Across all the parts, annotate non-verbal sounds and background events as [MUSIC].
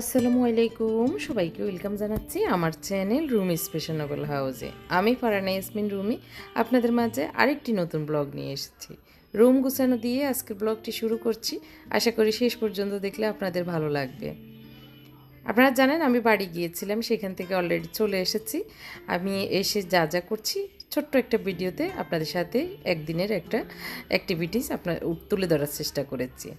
আসসালামু আলাইকুম। সবাইকে ওয়েলকাম জানাচ্ছি আমার চ্যানেল রুমি স্পেশাল নোবেল হাউসে। আমি ফারানা ইয়াসমিন রুমি, আপনাদের মাঝে আরেকটি নতুন ব্লগ নিয়ে এসেছি। রুম গুছানো দিয়ে আজকের ব্লগটি শুরু করছি। আশা করি শেষ পর্যন্ত দেখলে আপনাদের ভালো লাগবে। আপনারা জানেন, আমি বাড়ি গিয়েছিলাম, সেখান থেকে অলরেডি চলে এসেছি। আমি এসে যা যা করছি, ছোট্ট একটা ভিডিওতে আপনাদের সাথে একদিনের একটা অ্যাক্টিভিটিস আপনার তুলে ধরার চেষ্টা করেছি।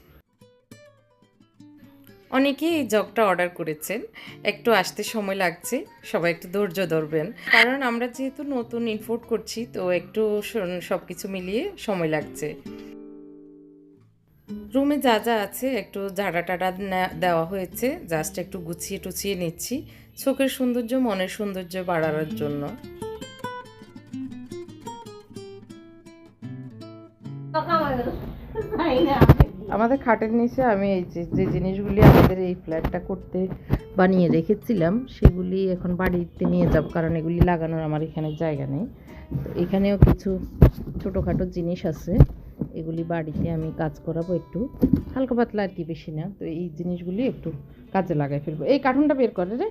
অনেকে এই জগটা অর্ডার করেছেন। একটু আসতে সময় লাগছে, সবাই একটু ধৈর্য ধরবেন। কারণ আমরা যেহেতু নতুন ইনপোর্ট করছি, তো একটু সব কিছু মিলিয়ে সময় লাগছে। রুমে যা যা আছে, একটু ঝাড়া টাড়া না- দেওয়া হয়েছে। জাস্ট একটু গুছিয়ে টুছিয়ে নিচ্ছি। চোখের সৌন্দর্য, মনের সৌন্দর্য বাড়ানোর জন্য। [LAUGHS] আমাদের খাটের নিচে আমি এই যে জিনিসগুলি আমাদের এই ফ্ল্যাটটা করতে বানিয়ে রেখেছিলাম, সেগুলি এখন বাড়িতে নিয়ে যাব, কারণ এগুলি লাগানোর আমার এখানে জায়গা নেই। তো এখানেও কিছু ছোটোখাটো জিনিস আছে, এগুলি বাড়িতে আমি কাজ করাবো একটু। হালকা পাতলা আর কি বেশি না, তো এই জিনিসগুলি একটু কাজে লাগাই ফেলব। এই কার্টুনটা বের করে রে।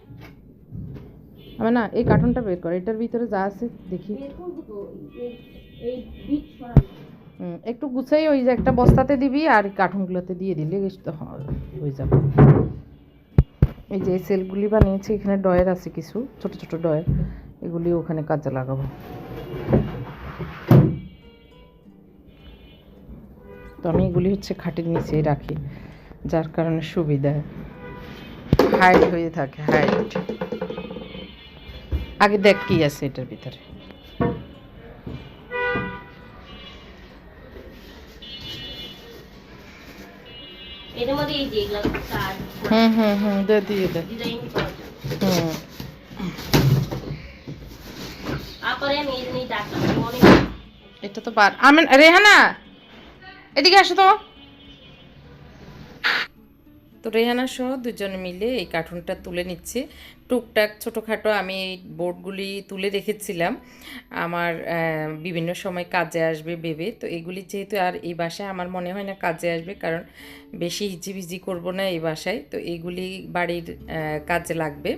আমার না, এই কার্টুনটা বের করে, এটার ভিতরে যা আছে দেখি। একটু গুছাই ওই যে একটা বস্তাতে দিবি আর কার্টুনগুলোতে দিয়ে দিলে হয়ে যাবে। এই যে সেলগুলি বানিয়েছি, এখানে ডয়ের আছে কিছু, ছোট ছোট ডয়ের এগুলি ওখানে কাজে লাগাবো। তো আমি এগুলি হচ্ছে খাটের নিচে রাখি, যার কারণে সুবিধা। হাইট হয়ে থাকে হাইট আগে দেখ কি আছে এটার ভিতরে। এটার মধ্যে এই যে এগুলো কাজ হুম হুম হুম দে দিয়ে দে। ডিজাইন হুম। তারপরে আমি এই জিনিস ডাকলাম এটা তো বার আমি রেহানা! এদিকে আসো তো। তো রেহানা সহ দুজনে মিলে এই কার্টুনটা তুলে নিচ্ছে। টুকটাক ছোটোখাটো আমি এই বোর্ডগুলি তুলে রেখেছিলাম। আমার বিভিন্ন সময় কাজে আসবে ভেবে। তো এগুলি যেহেতু আর এই বাসায় আমার মনে হয় না কাজে আসবে, কারণ বেশি হিজিবিজি করব না এই বাসায়। তো এগুলি বাড়ির কাজে লাগবে।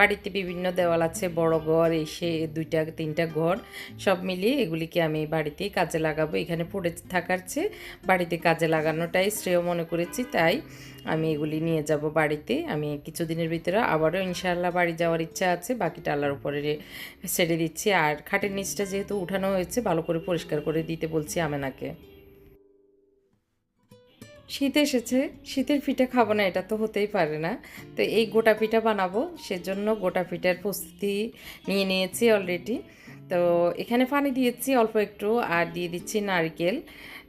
বাড়িতে বিভিন্ন দেওয়াল আছে, বড় ঘর, এসে দুইটা, তিনটা ঘর, সব মিলিয়ে এগুলিকে আমি বাড়িতেই কাজে লাগাবো। এখানে পড়ে থাকার চেয়ে বাড়িতে কাজে লাগানোটাই শ্রেয় মনে করেছি। তাই আমি এগুলি নিয়ে যাব বাড়িতে। আমি কিছুদিনের ভিতরে আবারও ইনশাআল্লাহ বাড়ি যাওয়ার ইচ্ছা আছে, বাকিটা আল্লাহর উপরে ছেড়ে দিচ্ছি। আর খাটের নিচটা যেহেতু উঠানো হয়েছে, ভালো করে পরিষ্কার করে দিতে বলছি আমেনাকে। শীত এসেছে, শীতের পিঠা খাব না, এটা তো হতেই পারে না। তো এই গোটা পিঠা বানাবো, সেজন্য গোটা পিঠার প্রস্তুতি নিয়ে নিয়েছি অলরেডি তো এখানে পানি দিয়েছি অল্প একটু আর দিয়ে দিচ্ছি নারকেল।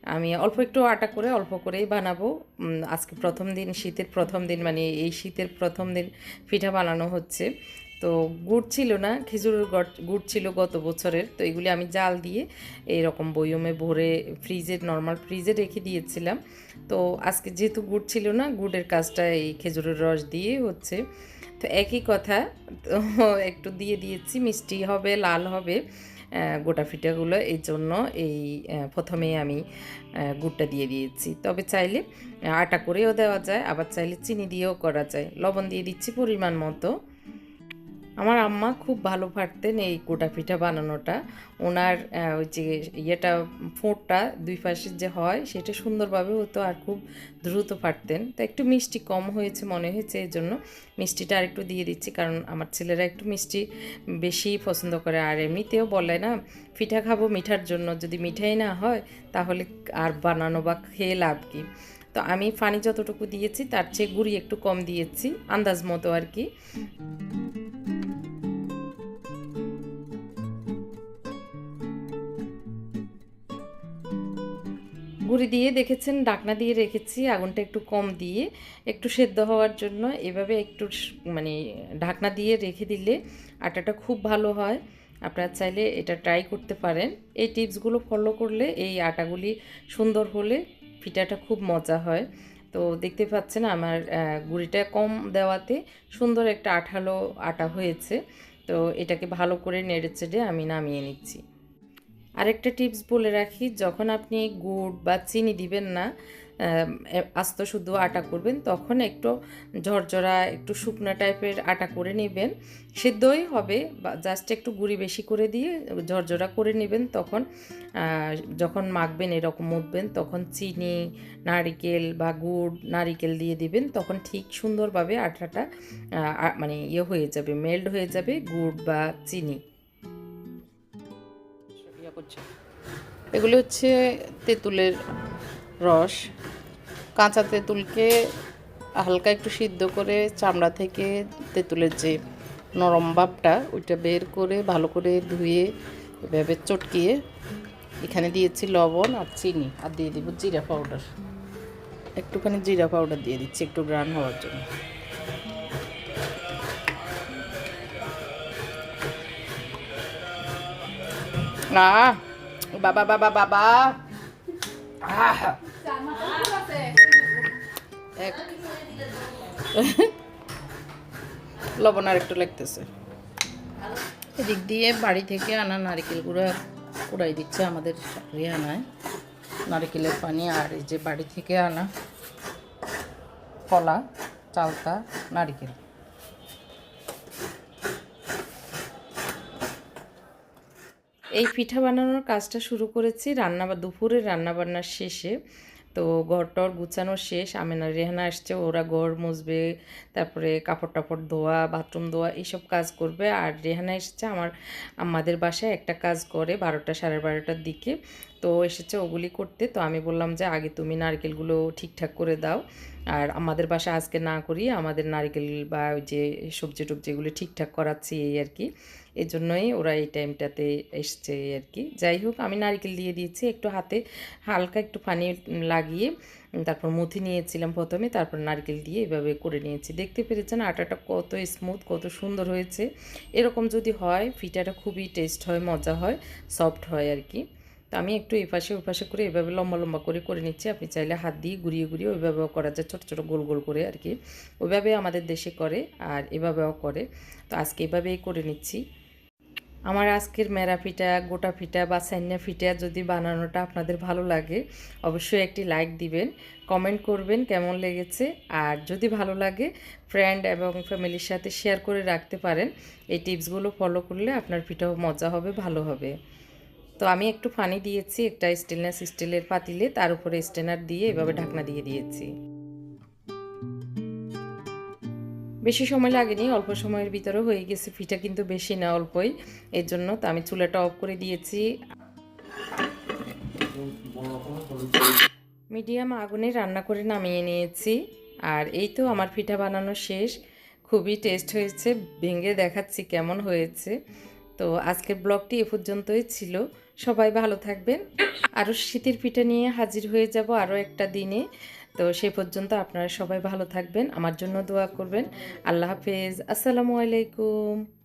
আমি অল্প একটু আটা করে অল্প করেই বানাবো। আজকে প্রথম দিন, শীতের প্রথম দিন মানে এই শীতের প্রথম দিন পিঠা বানানো হচ্ছে। তো গুড় ছিল না, খেজুরের গড়- ছিল গত বছরের। তো এগুলি আমি জাল দিয়ে এইরকম বয়মে ভরে ফ্রিজে, নর্মাল ফ্রিজে রেখে দিয়েছিলাম। তো আজকে যেহেতু গুড় ছিল না, গুড়ের কাজটা এই খেজুরের রস দিয়ে হচ্ছে। তো একই কথা। তো একটু দিয়ে দিয়েছি, মিষ্টি হবে, লাল হবে গোটা ফিটাগুলো। এই জন্য এই প্রথমে আমি গুড়টা দিয়ে দিয়েছি। তবে চাইলে আটা করেও দেওয়া যায়, আবার চাইলে চিনি দিয়েও করা যায়। লবণ দিয়ে দিচ্ছি পরিমাণ মতো। আমার আম্মা খুব ভালো পারতেন এই গোটা পিঠা বানানোটা। ওনার ওই যে ইয়েটা ফোঁটটা দুই পাশে যে হয়, সেটা সুন্দরভাবে হতো আর খুব দ্রুত পারতেন। তো একটু মিষ্টি কম হয়েছে মনে হয়েছে, এই জন্য মিষ্টিটা আর একটু দিয়ে দিচ্ছি, কারণ আমার ছেলেরা একটু মিষ্টি বেশি পছন্দ করে। আর এমনিতেও বলে না, পিঠা খাব মিঠার জন্য, যদি মিঠাই না হয়, তাহলে আর বানানো বা খেয়ে লাভ কি? তো আমি পানি যতটুকু দিয়েছি, তার চেয়ে গুড়ি একটু কম দিয়েছি, আন্দাজ মতো আর কি। গুঁড়ি দিয়ে দেখেছেন, ডাকনা দিয়ে রেখেছি, আগুনটা একটু কম দিয়ে, একটু সেদ্ধ হওয়ার জন্য। এভাবে একটু মানে ঢাকনা দিয়ে রেখে দিলে আটাটা খুব ভালো হয়। আপনারা চাইলে এটা ট্রাই করতে পারেন। এই টিপসগুলো ফলো করলে এই আটাগুলি সুন্দর হলে পিঠাটা খুব মজা হয়। তো দেখতে পাচ্ছেন আমার গুঁড়িটা কম দেওয়াতে সুন্দর একটা আঠালো আটা হয়েছে। তো এটাকে ভালো করে নেড়ে চেড়ে আমি নামিয়ে নিচ্ছি। আরেকটা টিপস বলে রাখি, যখন আপনি গুড় বা চিনি দিবেন না আস্ত শুধু আটা করবেন, তখন একটু ঝরঝরা, একটু শুকনা টাইপের আটা করে নেবেন। সেদ্ধই হবে, বা জাস্ট একটু গুঁড়ি বেশি করে দিয়ে ঝরঝরা করে নেবেন, তখন যখন মাখবেন, এরকম মুখবেন, তখন চিনি, নারিকেল বা গুড়, নারিকেল দিয়ে দিবেন, তখন ঠিক সুন্দরভাবে আটাটা মানে ইয়ে হয়ে যাবে মেল্ট হয়ে যাবে গুড় বা চিনি। ইয়া করছে। এগুলি হচ্ছে তেঁতুলের রস। কাঁচা তেঁতুলকে হালকা একটু সিদ্ধ করে চামড়া থেকে তেঁতুলের যে নরম ভাবটা, ওইটা বের করে ভালো করে ধুয়ে এভাবে চটকিয়ে এখানে দিয়েছি লবণ আর চিনি আর দিয়ে দিব জিরা পাউডার। একটুখানি জিরা পাউডার দিয়ে দিচ্ছি একটু গ্রান হওয়ার জন্য। আহ বাবা বাবা বাবা। এক। লবণ আর একটু লাগতেছে। এদিক দিয়ে বাড়ি থেকে আনা নারকেল গুঁড়া কুড়াই দিচ্ছে আমাদের রিহানায়। নারকেলের পানি আর এই যে বাড়ি থেকে আনা কলা, চালতা, নারকেল। এই পিঠা বানানোর কাজটা শুরু করেছি রান্না বা দুপুরের রান্নাবান্নার শেষে। তো ঘর টর গুছানো শেষ আমেনা রেহানা আসছে, ওরা ঘর মুছবে, তারপরে কাপড় টাপড় ধোয়া, বাথরুম ধোয়া, এইসব কাজ করবে। আর রেহানা এসেছে আমার আমাদের বাসায়, একটা কাজ করে বারোটা সাড়ে বারোটার দিকে। তো এসেছে ওগুলি করতে। তো আমি বললাম যে, আগে তুমি নারকেলগুলো ঠিকঠাক করে দাও। আর আমাদের বাসা আজকে না করি আমাদের নারকেল বা ওই যে সবজি টবজি এগুলো ঠিকঠাক করাচ্ছি এই আর কি। এই জন্যই ওরা এই টাইমটাতে এসছে আর কি। যাই হোক, আমি নারকেল দিয়ে দিয়েছি একটু হাতে, হালকা একটু পানি লাগিয়ে তারপর মুথি নিয়েছিলাম প্রথমে, তারপর নারকেল দিয়ে এভাবে করে নিয়েছি। দেখতে পেরেছেন আটাটা কত স্মুথ কত সুন্দর হয়েছে। এরকম যদি হয়, ফিটাটা খুবই টেস্ট হয়, মজা হয় সফট হয় আর কি। তো আমি একটু এপাশে ওপাশে করে এভাবে লম্বা লম্বা করে করে নিচ্ছি। আপনি চাইলে হাত দিয়ে ঘুরিয়ে ঘুরিয়ে ওইভাবেও করা যায়, ছোটো ছোটো গোল গোল করে আর কি। ওইভাবে আমাদের দেশে করে আর এভাবেও করে। তো আজকে এভাবেই করে নিচ্ছি। আমার আজকের মেরা পিঠা, গোটা পিঠা বা সান্না পিঠা যদি বানানোটা আপনাদের ভালো লাগে, অবশ্যই একটি লাইক দিবেন, কমেন্ট করবেন কেমন লেগেছে। আর যদি ভালো লাগে ফ্রেন্ড এবং ফ্যামিলির সাথে শেয়ার করে রাখতে পারেন। এই টিপসগুলো ফলো করলে আপনার পিঠাও মজা হবে, ভালো হবে। তো আমি একটু ফানি দিয়েছি, একটা স্টেনলেস স্টিলের পাতিলে, তার উপরে স্টেনার দিয়ে এভাবে ঢাকনা দিয়ে দিয়েছি। বেশি সময় লাগেনি, অল্প সময়ের ভিতরে হয়ে গেছে পিঠা কিন্তু বেশি না অল্পই, এর জন্য তো আমি চুলাটা অফ করে দিয়েছি। মিডিয়াম আগুনে রান্না করে নামিয়ে নিয়েছি, আর এই তো আমার পিঠা বানানো শেষ, খুবই টেস্ট হয়েছে, ভেঙে দেখাচ্ছি কেমন হয়েছে। তো আজকের ব্লগটি এ পর্যন্তই ছিল। সবাই ভালো থাকবেন। আরও শীতের পিঠা নিয়ে হাজির হয়ে যাব আরও একটা দিনে। তো সে পর্যন্ত আপনারা সবাই ভালো থাকবেন। আমার জন্য দোয়া করবেন। আল্লাহ হাফেজ। আসসালামু আলাইকুম।